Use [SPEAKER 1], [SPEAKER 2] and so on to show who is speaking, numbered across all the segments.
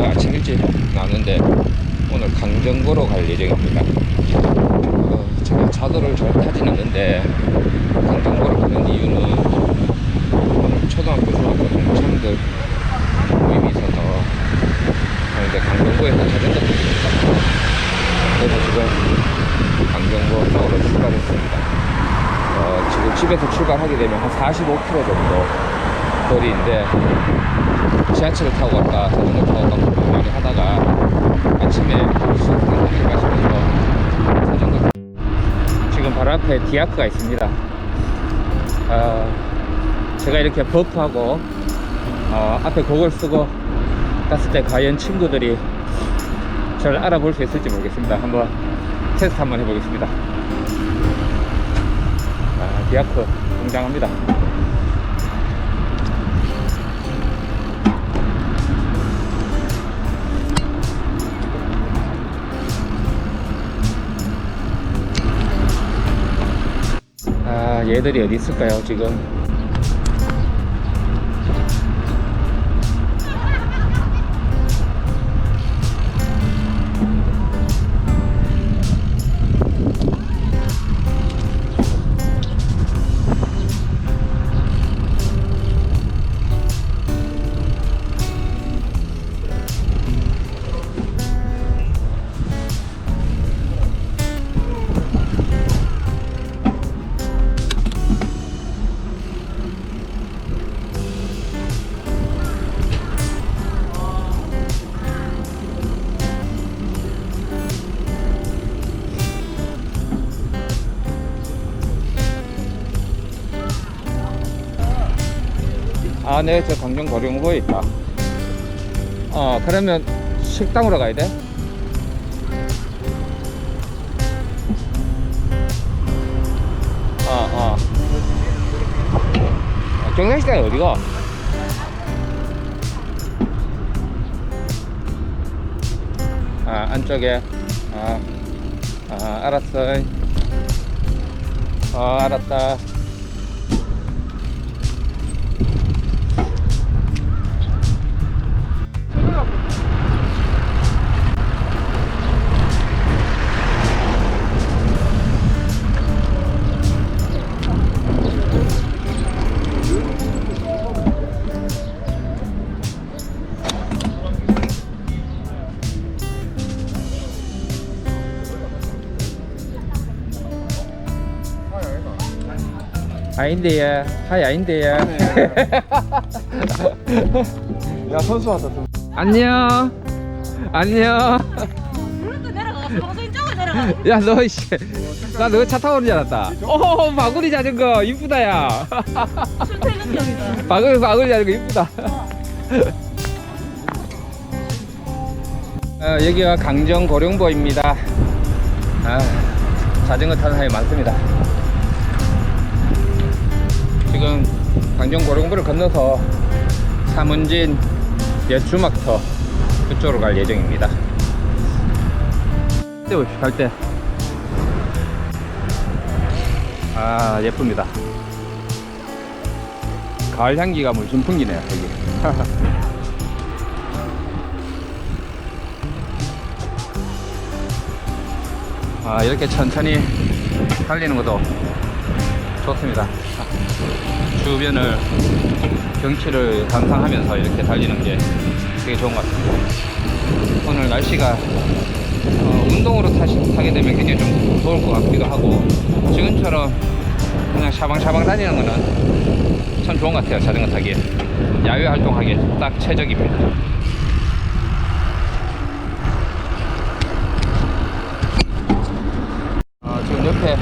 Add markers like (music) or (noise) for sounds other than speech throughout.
[SPEAKER 1] 제가 아침 일찍 나왔는데 오늘 강정보로 갈 예정입니다. 어, 제가 차도를 잘 타진 않는데 강정보로 가는 이유는 오늘 초등학교, 중학교 동창들 모임이 있어서 가는데 강정보에서 자전거 타고 있습니다. 그래서 지금 강정보 쪽으로 출발했습니다. 어, 지금 집에서 출발하게 되면 한 45km 정도 거리인데 지하철을 타고 갔다 자전거 타고 갔다 많이 하다가 아침에 수영을 마시면서 자전거 지금 바로 앞에 디아크가 있습니다. 어, 제가 이렇게 버프하고 어, 앞에 곡을 쓰고 갔을 때 과연 친구들이 저를 알아볼 수 있을지 모르겠습니다. 한번 테스트 한번 해보겠습니다. 아, 디아크 등장합니다. 얘들이 어디 있을까요, 지금? 아, 네, 저 강정 거룡고에 있다. 어, 그러면 식당으로 가야 돼? 어, 어. 아, 경상식당이 어디가? 아, 안쪽에. 아, 아, 알았어. 어, 알았다. 아닌데요. 하이 아닌데요.
[SPEAKER 2] 야 선수 왔다 좀.
[SPEAKER 1] 안녕. 안녕.
[SPEAKER 3] 물도 내려가서 방송인 쪽으로 내려가.
[SPEAKER 1] 야, 너, 씨. 나너차 타고 오는 줄 알았다. 오, 마구리 자전거. 이쁘다, 야. 마구리, 마구리 자전거 이쁘다. 어, 여기가 강정 고령보입니다. 아, 자전거 타는 사람이 많습니다. 지금 강정 고령보를 건너서 사문진 옛주막터 그쪽으로 갈 예정입니다. 떼봅시다, 갈 때. 아, 예쁩니다. 가을 향기가 물씬 풍기네요, 여기. (laughs) 아, 이렇게 천천히 달리는 것도 좋습니다. 주변을 경치를 감상하면서 이렇게 달리는 게 되게 좋은 것 같습니다. 오늘 날씨가 어, 운동으로 타시, 타게 되면 굉장히 좀 무서울 것 같기도 하고 지금처럼 그냥 샤방샤방 다니는 거는 참 좋은 것 같아요 자전거 타기에. 야외 활동하기에 딱 최적입니다. 어, 지금 옆에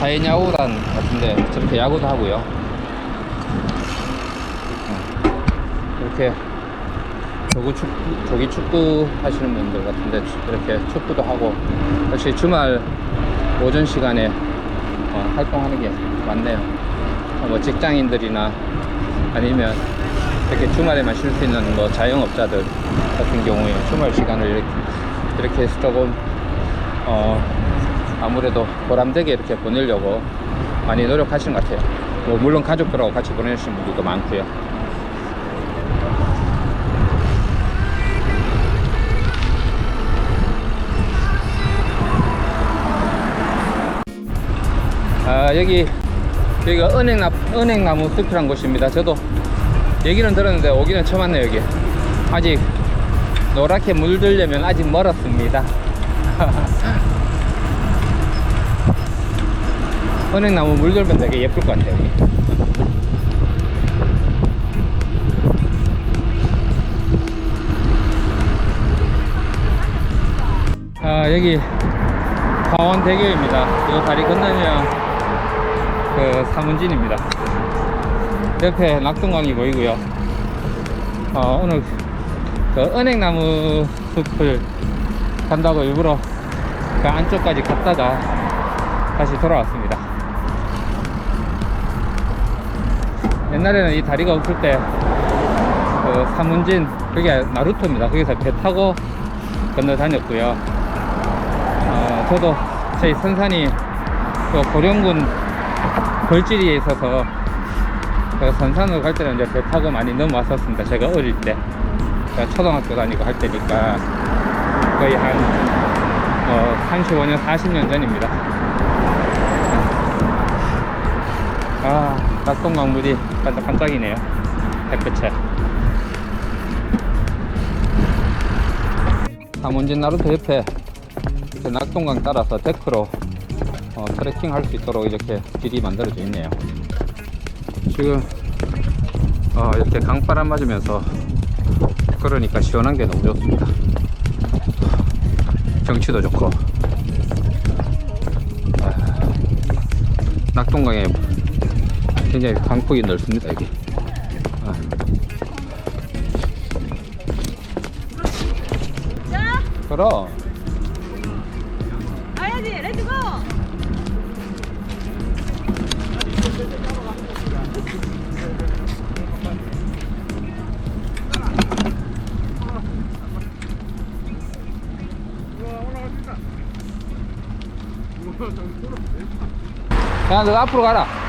[SPEAKER 1] 사회야구단 같은데 저렇게 야구도 하고요 어, 이렇게 조기 축구, 조기 축구 하시는 분들 같은데 이렇게 축구도 하고 역시 주말 오전 시간에 어, 활동하는 게 많네요. 어, 뭐 직장인들이나 아니면 이렇게 주말에만 쉴 수 있는 뭐 자영업자들 같은 경우에 주말 시간을 이렇게, 이렇게 해서 조금 어, 아무래도 보람되게 이렇게 보내려고 많이 노력하시는 것 같아요. 뭐 물론 가족들하고 같이 보내시는 분들도 많고요. 아 여기 여기가 은행나 은행나무 숲이란 곳입니다. 저도 얘기는 들었는데 오기는 처음 왔네요 여기. 아직 노랗게 물들려면 아직 멀었습니다. (laughs) 은행나무 물들면 되게 예쁠 것 같아요. 아 여기 강원대교입니다. 이 다리 건너면 그 사문진입니다. 옆에 낙동강이 보이고요. 어, 오늘 그 은행나무 숲을 간다고 일부러 그 안쪽까지 갔다가 다시 돌아왔습니다. 옛날에는 이 다리가 없을 때, 그 사문진, 그게 나루토입니다. 거기서 배 타고 건너 다녔고요. 어, 저도 저희 선산이 그 고령군 걸지리에 있어서 그 선산으로 갈 때는 이제 배 타고 많이 넘어왔었습니다. 제가 어릴 때. 제가 초등학교 다니고 할 때니까 거의 한 어, 35년, 40년 전입니다. 아, 낙동강 물이 반짝반짝이네요. 햇볕에. 삼원진 나루터 옆에 낙동강 따라서 데크로 어, 트레킹 할 수 있도록 이렇게 길이 만들어져 있네요. 지금 어, 이렇게 강바람 맞으면서 그러니까 시원한 게 너무 좋습니다. 경치도 좋고 아, 낙동강에 굉장히 강폭이 넓습니다 여기. 아,
[SPEAKER 3] 자,
[SPEAKER 1] 그럼
[SPEAKER 3] 야,
[SPEAKER 1] 너 앞으로 가라.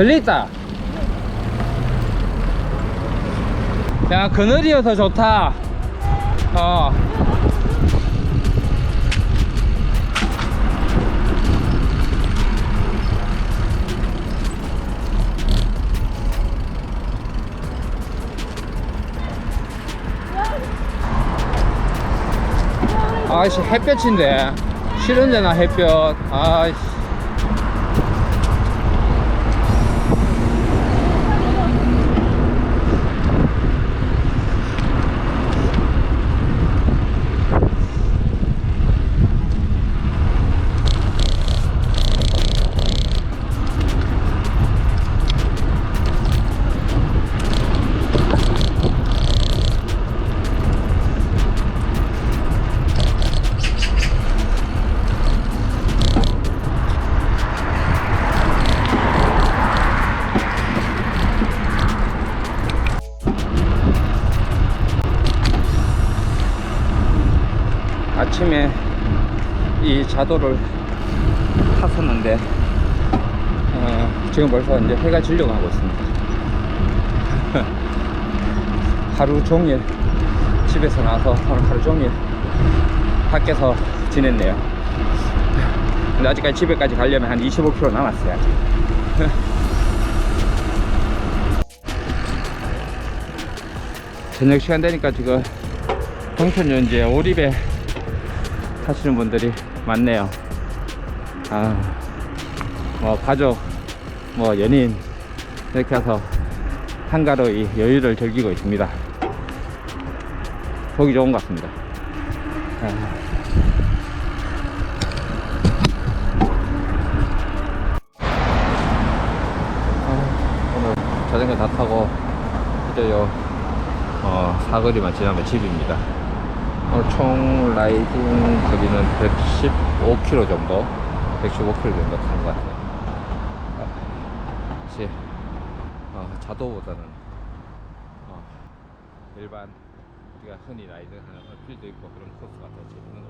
[SPEAKER 1] 걸려있다. 야, 그늘이어서 좋다. 어. 아이씨, 햇볕인데. 싫은데 나 햇볕. 아이씨. 아침에 이 자도를 탔었는데 어, 지금 벌써 이제 해가 지려고 하고 있습니다. (laughs) 하루 종일 집에서 나와서 오늘 하루 종일 밖에서 지냈네요. 근데 아직까지 집에까지 가려면 한 25km 남았어요. (laughs) 저녁 시간 되니까 지금 동천연제 오리배 타시는 분들이 많네요. 아, 뭐 가족, 뭐 연인 이렇게 해서 한가로 이 여유를 즐기고 있습니다. 보기 좋은 것 같습니다. 아. 아 자전거 다 타고 이제 요 어, 사거리만 지나면 집입니다. 오늘 총 라이딩 거리는 115km 정도, 115km 정도 탄 것 같아요. 아, 역시 어, 자도보다는 어, 일반 우리가 흔히 라이딩 하는 필드 있고 그런 코스가 더 재밌는 것 같습니다.